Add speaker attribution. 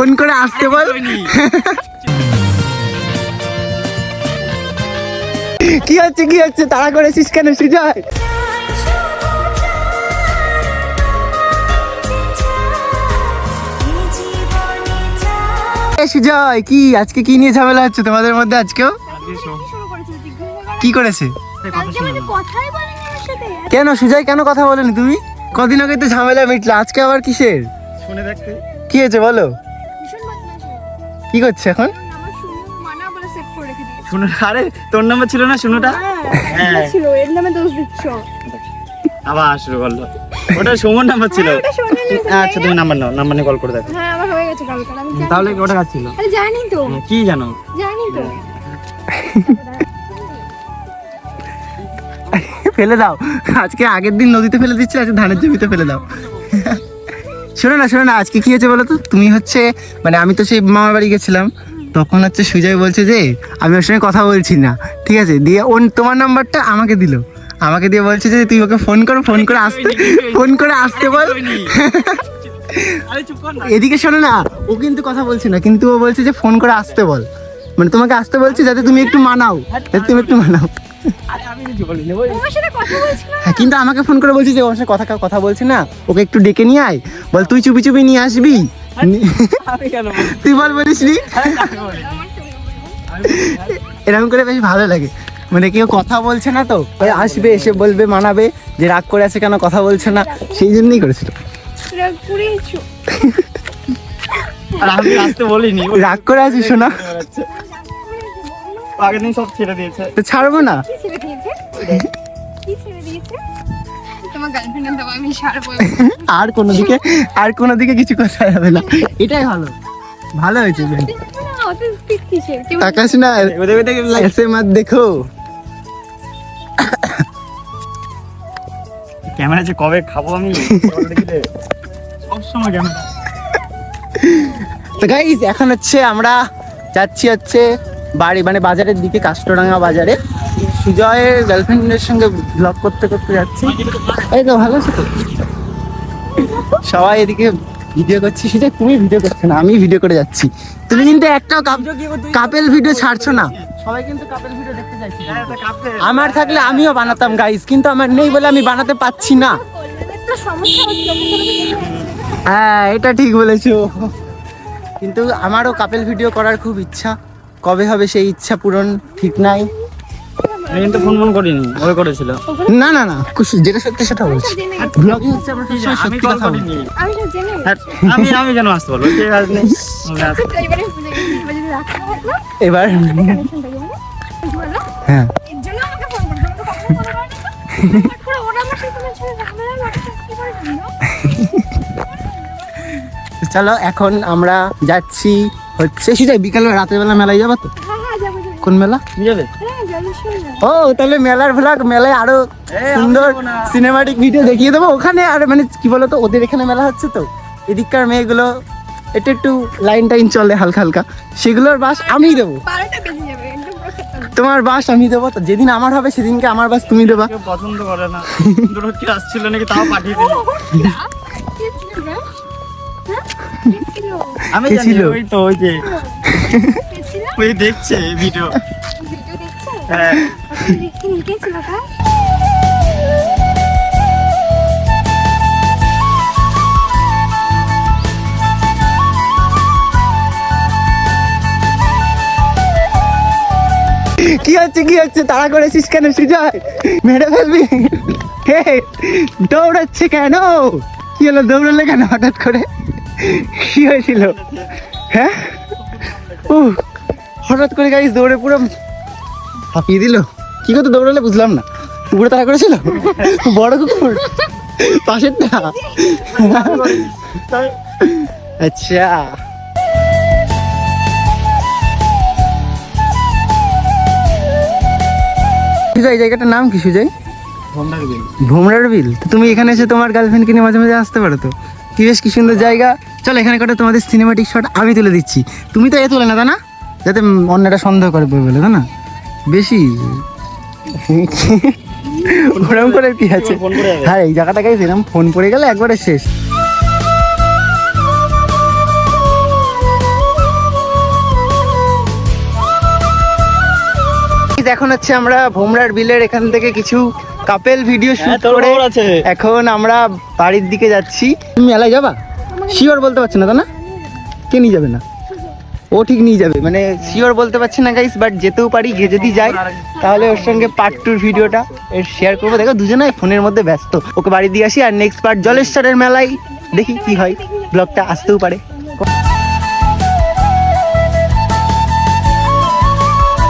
Speaker 1: Phone করে আসতে বল। কি হচ্ছে কি হচ্ছে? তাড়া করেছিস কেন সুজয়? সুজয় কি? আজকে কি নিয়ে ঝামেলা হচ্ছে তোমাদের মধ্যে আজকেও? কি করেছে? কেন সুজয় কেন কথা বলেনি তুমি? কদিন আগে তো ঝামেলা মিটলো আজকে আবার কিসের?
Speaker 2: শুনে দেখতে।
Speaker 1: কি হয়েছে বলো। কি করছে এখন?
Speaker 3: আমার শুনু মানা
Speaker 2: আরে তোর নাম্বার ছিল না শুনোটা? হ্যাঁ
Speaker 3: ছিল এর নামে দোষ দিচ্ছ।
Speaker 2: আবার শুরু করল ওটা সুমন নাম্বার ছিল।
Speaker 3: হ্যাঁ, তো,
Speaker 2: আচ্ছা তুমি নাম্বার নাও নাম্বার নিয়ে কল করে দেখো।
Speaker 3: হ্যাঁ আমার হয়ে গেছে কালকে আমি
Speaker 2: তাহলে ওটা কাজ ছিল?
Speaker 3: আরে জানি তো।
Speaker 2: কি জানো?
Speaker 3: জানি তো।
Speaker 1: ফেলে দাও। আজকে আগের দিন নদীতে ফেলে দিচ্ছে আজকে ধানের জমিতে ফেলে দাও। শোনো না শোনো না আজকে কি হয়েছে বলো তো? তুমি হচ্ছে মানে আমি তো সেই মামার বাড়ি গেছিলাম তখন হচ্ছে সুজয় বলছে যে আমি ওর সঙ্গে কথা বলছি না ঠিক আছে? দিয়ে ওর তোমার নাম্বারটা আমাকে দিল। আমাকে দিয়ে বলছে যে তুই ওকে ফোন করো ফোন করে আসতে ফোন করে আসতে বল। এদিকে শোনো না ও কিন্তু কথা বলছে না কিন্তু ও বলছে যে ফোন করে আসতে বল। মানে তোমাকে আসতে বলছে যাতে তুমি একটু মানাও যাতে তুমি একটু মানাও।
Speaker 2: আরে আমি কিছু বলিনি
Speaker 3: তোমার সাথে কথা বলছিল
Speaker 1: হ্যাঁ কিন্তু আমাকে ফোন করে বলছি যে ওর সাথে কথা কথা বলছে না ওকে একটু ডেকে নিয়ে আয়। বল তুই চুপি চুপি নিয়ে আসবি?
Speaker 2: আমি কেন
Speaker 1: তুই বল বলিস নি। এরকম করে বেশ ভালো লাগে। মানে কেউ কথা বলছে না তো ওই আসবে এসে বলবে মানাবে যে রাগ করে আছে কেন কথা বলছে না সেই জন্যই করেছিল।
Speaker 3: রাগ
Speaker 2: আর আমি আসতে বলিনি।
Speaker 1: রাগ করে আছিস শোনা। ছাড়বো না? আর কোনো দিকে আর কোনো দিকে কিছু কথা যাবে না। এটাই ভালো। ভালো হয়েছে তাকাস
Speaker 3: না।
Speaker 1: এসে মাত দেখো।
Speaker 2: ক্যামেরা যে কবে খাব আমি? সবসময় ক্যামেরা।
Speaker 1: তো গাইস এখন হচ্ছে আমরা যাচ্ছি হচ্ছে বাড়ি মানে বাজারের দিকে কাস্টরাঙ্গা বাজারে। সুজয়ের গার্লফ্রেন্ডের সঙ্গে ব্লগ করতে করতে যাচ্ছি। এই তো ভালো আছে তো? সবাই এদিকে ভিডিও করছি। সেটা তুমি ভিডিও করছ না আমি ভিডিও করে যাচ্ছি। তুমি কিন্তু একটাও কাপেল ভিডিও ছাড়ছো না। সবাই কিন্তু কাপেল ভিডিও দেখতে চাইছি। আমার থাকলে আমিও বানাতাম গাইস কিন্তু আমার নেই বলে আমি বানাতে পাচ্ছি না। হ্যাঁ এটা ঠিক বলেছ। কিন্তু আমারও কাপেল ভিডিও করার খুব ইচ্ছা। কবে হবে সেই ইচ্ছা পূরণ ঠিক নাই?
Speaker 2: আমি কিন্তু ফোন ফোন করিনি ওই করেছিল।
Speaker 1: না না না যেটা সত্যি সেটা বলছি। ব্লগিং হচ্ছে আমরা সবসময় সত্যি কথা বলি।
Speaker 3: আমি সব জেনে
Speaker 2: হ্যাঁ, আমি আমি কেন আসতে বলব ঠিক আছে নেই আমি আসতে-
Speaker 3: তো এবারে হয়
Speaker 1: চলো এখন আমরা যাচ্ছি হচ্ছে সেটাই বিকালে রাতের বেলা মেলায় যাব তো
Speaker 3: হ্যাঁ হ্যাঁ
Speaker 1: কোন মেলা
Speaker 3: হ্যাঁ যাব
Speaker 1: ও তাহলে মেলার ভ্লগ মেলায়
Speaker 2: আরও
Speaker 1: সুন্দর সিনেমাটিক ভিডিও দেখিয়ে দেবো ওখানে আর মানে কি বলতো ওদের এখানে মেলা হচ্ছে তো এদিককার মেয়েগুলো একটু একটু লাইন টাইন চলে হালকা হালকা সেগুলোর বাস আমিই দেবো তোমার বাস আমি দেবো তো যেদিন আমার হবে সেদিনকে আমার বাস তুমি দেবা
Speaker 2: পছন্দ করে না আসছিল নাকি তাও পাঠিয়ে দিল আমি জানি
Speaker 1: ছিল?
Speaker 2: ওই তো ওই যে। ওই দেখছে ভিডিও
Speaker 3: ভিডিও দেখছে?
Speaker 2: হ্যাঁ।
Speaker 3: কে ছিল
Speaker 1: কি হচ্ছে কি হচ্ছে? তাড়া করেছিস কেন সুজয়? মেরে ফেলবি? হে দৌড়াচ্ছে কেন? কি হলো দৌড়ালে কেন হঠাৎ করে? কি হয়েছিল? হ্যাঁ? ও হঠাৎ করে গাইস দৌড়ে পুরো হাঁপিয়ে দিল। কি করতে দৌড়ালে বুঝলাম না। কুকুরে তাড়া করেছিল? বড় কুকুর? পাশেরটা? আচ্ছা। সুজয় এই জায়গাটার নাম কি সুজয়?
Speaker 2: বিল
Speaker 1: ভোমরার বিল তুমি এখানে এসে তোমার গার্লফ্রেন্ডকে নিয়ে মাঝে মাঝে আসতে পারো তো। কি বেশ কি সুন্দর জায়গা। চলো এখানে কটা তোমাদের সিনেমাটিক শট আমি তুলে দিচ্ছি। তুমি তো এ তুলে না তা না? যাতে অন্যটা সন্দেহ করবে বলে তা না? বেশি। ওরম করে কি আছে? হ্যাঁ এই জায়গাটাকেই সেরকম ফোন পড়ে গেলে একবারে শেষ। এখন হচ্ছে আমরা ভোমরার বিলের এখান থেকে কিছু কাপেল ভিডিও শুট করে এখন আমরা বাড়ির দিকে যাচ্ছি। তুমি মেলায় যাবা? শিওর বলতে পারছে না তো না? কে নিয়ে যাবে না? ও ঠিক নিয়ে যাবে মানে শিওর বলতে পারছে না গাইস বাট যেতেও পারি, গিয়ে যদি যাই, তাহলে ওর সঙ্গে পার্ট টুর ভিডিওটা শেয়ার করব। দেখো দুজনে ফোনের মধ্যে ব্যস্ত। ওকে বাড়ি দিয়ে আসি, আর নেক্সট পার্ট জলেশ্বরের মেলায় দেখি কি হয়। ব্লগটা আসতেও পারে।